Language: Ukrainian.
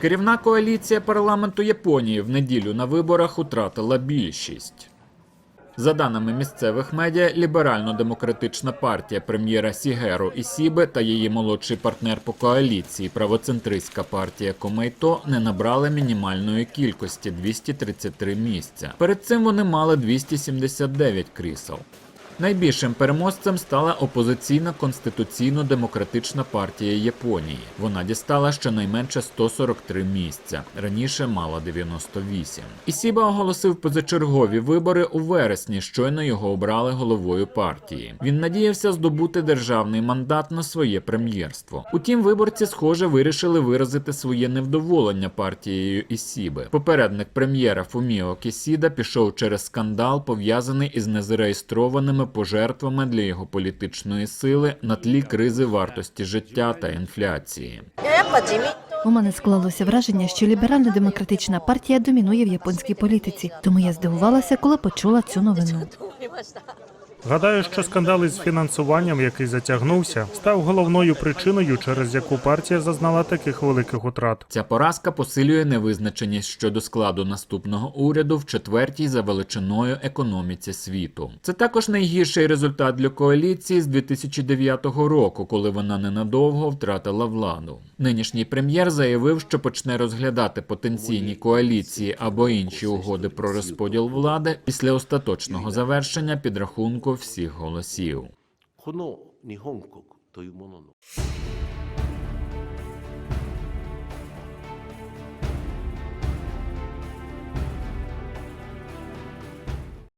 Керівна коаліція парламенту Японії в неділю на виборах втратила більшість. За даними місцевих медіа, ліберально-демократична партія прем'єра Сігеру Ісібе та її молодший партнер по коаліції правоцентристська партія Комейто не набрали мінімальної кількості 233 місця. Перед цим вони мали 279 крісел. Найбільшим переможцем стала опозиційна конституційно-демократична партія Японії. Вона дістала щонайменше 143 місця. Раніше мала 98. Ісіба оголосив позачергові вибори у вересні. Щойно його обрали головою партії. Він надіявся здобути державний мандат на своє прем'єрство. Утім, виборці, схоже, вирішили виразити своє невдоволення партією Ісіби. Попередник прем'єра Фуміо Кісіда пішов через скандал, пов'язаний із незареєстрованими пожертвами для його політичної сили на тлі кризи вартості життя та інфляції. У мене склалося враження, що ліберальна демократична партія домінує в японській політиці, тому я здивувалася, коли почула цю новину. Гадаю, що скандали з фінансуванням, який затягнувся, став головною причиною, через яку партія зазнала таких великих утрат. Ця поразка посилює невизначеність щодо складу наступного уряду в четвертій за величиною економіці світу. Це також найгірший результат для коаліції з 2009 року, коли вона ненадовго втратила владу. Нинішній прем'єр заявив, що почне розглядати потенційні коаліції або інші угоди про розподіл влади після остаточного завершення підрахунку всіх голосів.